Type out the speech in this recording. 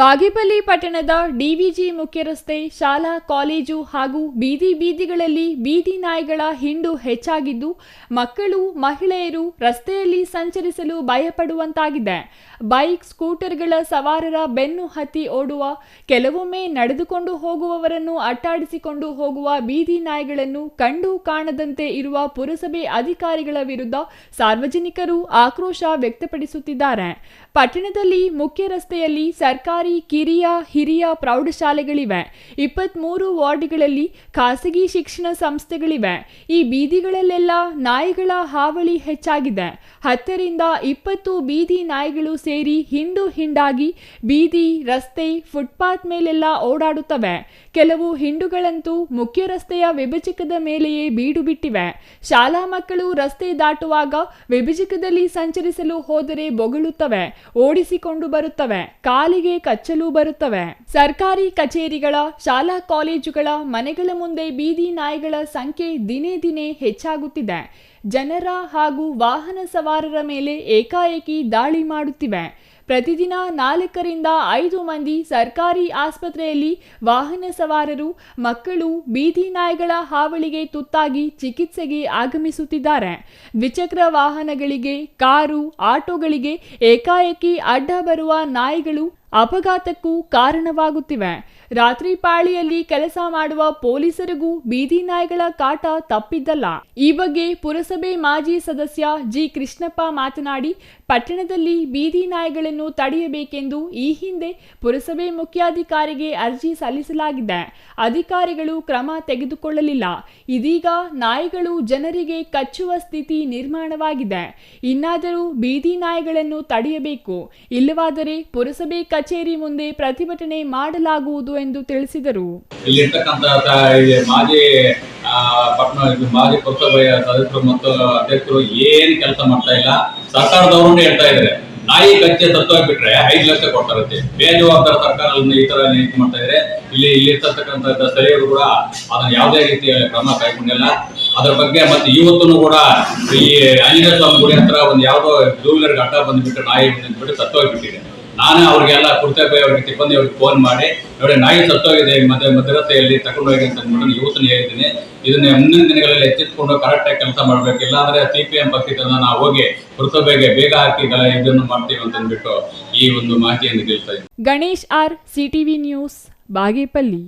ಬಾಗೇಪಲ್ಲಿ ಪಟ್ಟಣದ ಡಿವಿಜಿ ಮುಖ್ಯ ರಸ್ತೆ ಶಾಲಾ, ಕಾಲೇಜು ಹಾಗೂ ಬೀದಿ ಬೀದಿಗಳಲ್ಲಿ ಬೀದಿ ನಾಯಿಗಳ ಹಿಂಡು ಹೆಚ್ಚಾಗಿದ್ದು, ಮಕ್ಕಳು, ಮಹಿಳೆಯರು ರಸ್ತೆಯಲ್ಲಿ ಸಂಚರಿಸಲು ಭಯಪಡುವಂತಾಗಿದೆ. ಬೈಕ್, ಸ್ಕೂಟರ್ಗಳ ಸವಾರರ ಬೆನ್ನು ಹತ್ತಿ ಓಡುವ, ಕೆಲವೊಮ್ಮೆ ನಡೆದುಕೊಂಡು ಹೋಗುವವರನ್ನು ಅಟ್ಟಾಡಿಸಿಕೊಂಡು ಹೋಗುವ ಬೀದಿ ನಾಯಿಗಳನ್ನು ಕಂಡು ಕಾಣದಂತೆ ಇರುವ ಪುರಸಭೆ ಅಧಿಕಾರಿಗಳ ವಿರುದ್ಧ ಸಾರ್ವಜನಿಕರು ಆಕ್ರೋಶ ವ್ಯಕ್ತಪಡಿಸುತ್ತಿದ್ದಾರೆ. ಪಟ್ಟಣದಲ್ಲಿ ಮುಖ್ಯ ರಸ್ತೆಯಲ್ಲಿ ಸರ್ಕಾರಿ ಕಿರಿಯ, ಹಿರಿಯ ಪ್ರೌಢಶಾಲೆಗಳಿವೆ. ಇಪ್ಪತ್ಮೂರು ವಾರ್ಡ್ಗಳಲ್ಲಿ ಖಾಸಗಿ ಶಿಕ್ಷಣ ಸಂಸ್ಥೆಗಳಿವೆ. ಈ ಬೀದಿಗಳಲ್ಲೆಲ್ಲ ನಾಯಿಗಳ ಹಾವಳಿ ಹೆಚ್ಚಾಗಿದೆ. ಹತ್ತರಿಂದ ಇಪ್ಪತ್ತು ಬೀದಿ ನಾಯಿಗಳು ಸೇರಿ ಹಿಂಡು ಹಿಂಡಾಗಿ ಬೀದಿ, ರಸ್ತೆ, ಫುಟ್ಪಾತ್ ಮೇಲೆಲ್ಲ ಓಡಾಡುತ್ತವೆ. ಕೆಲವು ಹಿಂಡುಗಳಂತೂ ಮುಖ್ಯ ರಸ್ತೆಯ ವಿಭಜಕದ ಮೇಲೆಯೇ ಬೀಡು ಬಿಟ್ಟಿವೆ. ಶಾಲಾ ಮಕ್ಕಳು ರಸ್ತೆ ದಾಟುವಾಗ ವಿಭಜಕದಲ್ಲಿ ಸಂಚರಿಸಲು ಹೋದರೆ ಬೊಗಳುತ್ತವೆ, ಓಡಿಸಿಕೊಂಡು ಬರುತ್ತವೆ. ಕಾಲಿಗೆ ಕಚ್ಚಲು ಬರುತ್ತವೆ. ಸರ್ಕಾರಿ ಕಚೇರಿಗಳ, ಶಾಲಾ ಕಾಲೇಜುಗಳ, ಮನೆಗಳ ಮುಂದೆ ಬೀದಿ ನಾಯಿಗಳ ಸಂಖ್ಯೆ ದಿನೇ ದಿನೇ ಹೆಚ್ಚಾಗುತ್ತಿದೆ. ಜನರ ಹಾಗೂ ವಾಹನ ಸವಾರರ ಮೇಲೆ ಏಕಾಏಕಿ ದಾಳಿ ಮಾಡುತ್ತಿವೆ. ಪ್ರತಿದಿನ ನಾಲ್ಕರಿಂದ ಐದು ಮಂದಿ ಸರ್ಕಾರಿ ಆಸ್ಪತ್ರೆಯಲ್ಲಿ ವಾಹನ ಸವಾರರು, ಮಕ್ಕಳು ಬೀದಿ ನಾಯಿಗಳ ಹಾವಳಿಗೆ ತುತ್ತಾಗಿ ಚಿಕಿತ್ಸೆಗೆ ಆಗಮಿಸುತ್ತಿದ್ದಾರೆ. ದ್ವಿಚಕ್ರ ವಾಹನಗಳಿಗೆ, ಕಾರು, ಆಟೋಗಳಿಗೆ ಏಕಾಏಕಿ ಅಡ್ಡ ಬರುವ ನಾಯಿಗಳು ಅಪಘಾತಕ್ಕೂ ಕಾರಣವಾಗುತ್ತಿವೆ. ರಾತ್ರಿ ಪಾಳಿಯಲ್ಲಿ ಕೆಲಸ ಮಾಡುವ ಪೊಲೀಸರಿಗೂ ಬೀದಿ ನಾಯಿಗಳ ಕಾಟ ತಪ್ಪಿದ್ದಲ್ಲ. ಈ ಬಗ್ಗೆ ಪುರಸಭೆ ಮಾಜಿ ಸದಸ್ಯ ಜಿ. ಕೃಷ್ಣಪ್ಪ ಮಾತನಾಡಿ, ಪಟ್ಟಣದಲ್ಲಿ ಬೀದಿ ನಾಯಿಗಳನ್ನು ತಡೆಯಬೇಕೆಂದು ಈ ಹಿಂದೆ ಪುರಸಭೆ ಮುಖ್ಯಾಧಿಕಾರಿಗೆ ಅರ್ಜಿ ಸಲ್ಲಿಸಲಾಗಿದೆ. ಅಧಿಕಾರಿಗಳು ಕ್ರಮ ತೆಗೆದುಕೊಳ್ಳಲಿಲ್ಲ. ಇದೀಗ ನಾಯಿಗಳು ಜನರಿಗೆ ಕಚ್ಚುವ ಸ್ಥಿತಿ ನಿರ್ಮಾಣವಾಗಿದೆ. ಇನ್ನಾದರೂ ಬೀದಿ ನಾಯಿಗಳನ್ನು ತಡೆಯಬೇಕು. ಇಲ್ಲವಾದರೆ ಪುರಸಭೆ ಕಚೇರಿ ಮುಂದೆ ಪ್ರತಿಭಟನೆ ಮಾಡಲಾಗುವುದು ಎಂದು ತಿಳಿಸಿದರು. ಮಾಜಿ ಮಾಜಿ ಪುರಸಭೆಯ ಸದಸ್ಯರು ಮತ್ತು ಅಧ್ಯಕ್ಷರು ಏನು ಕೆಲಸ ಮಾಡ್ತಾ ಇಲ್ಲ. ಸರ್ಕಾರದವರು ಹೇಳ್ತಾ ಇದ್ದಾರೆ. ನಾಯಿ ಕಚ್ಚೆ ಸತ್ತೋಗ್ಬಿಟ್ರೆ ಐದು ಲಕ್ಷ ಕೊಡ್ತಾರಂತೆ. ಬೇಜವಾಬ್ದಾರ ಸರ್ಕಾರ ಈ ತರ ನೀತಿ ಮಾಡ್ತಾ ಇದ್ರೆ ಇಲ್ಲಿ ಇಲ್ಲಿರ್ತಕ್ಕಂಥ ಸ್ಥಳೀಯರು ಕೂಡ ಅದನ್ನ ಯಾವುದೇ ರೀತಿಯ ಕ್ರಮ ಕೈಗೊಂಡಿಲ್ಲ. ಅದ್ರ ಬಗ್ಗೆ ಮತ್ತೆ ಇವತ್ತು ಕೂಡ ಈ ಆಂಜನೇಯ ಸ್ವಾಮಿ ಗುಡಿ ಹತ್ರ ಒಂದು ಯಾವುದೋ ಟೂ ವೀಲರ್ ಅಡ್ಡ ಬಂದ್ಬಿಟ್ಟು ನಾಯಿ ಬಂದ್ಬಿಟ್ಟು ಸತ್ತೋಗ್ಬಿಟ್ಟಿದೆ ನಾನು ಅವ್ರಿಗೆಲ್ಲ ಕುರ್ತವ್ಯ ಅವ್ರಿಗೆ ಸಿಬ್ಬಂದಿ ಅವ್ರಿಗೆ ಫೋನ್ ಮಾಡಿ ನೋಡಿ ನಾಯಿ ಸತ್ತೋಗಿದೆ, ಮತ್ತೆ ಮಧ್ಯರಸ್ತೆಯಲ್ಲಿ ತಗೊಂಡು ಹೋಗಿ ಅಂತ ಅಂದ್ಬಿಟ್ಟು ಯೋಚನೆ ಹೇಳಿದ್ದೀನಿ ಇದನ್ನ ಮುಂದಿನ ದಿನಗಳಲ್ಲಿ ಎಚ್ಚೆತ್ಕೊಂಡು ಕರೆಕ್ಟಾಗಿ ಕೆಲಸ ಮಾಡಬೇಕು. ಇಲ್ಲಾಂದ್ರೆ ಸಿ ಪಿ ಎಂ ಪಕ್ಷದಿಂದ ನಾವು ಹೋಗಿ ಪುರಸಭೆಗೆ ಬೇಗ ಹಾಕಿ ಇದನ್ನು ಮಾಡ್ತೀವಿ ಅಂತ ಅಂದ್ಬಿಟ್ಟು ಈ ಒಂದು ಮಾಹಿತಿಯನ್ನು ತಿಳಿಸ್ತಾ ಇದ್ದೀನಿ. Ganesh R CTV news Bagepalli.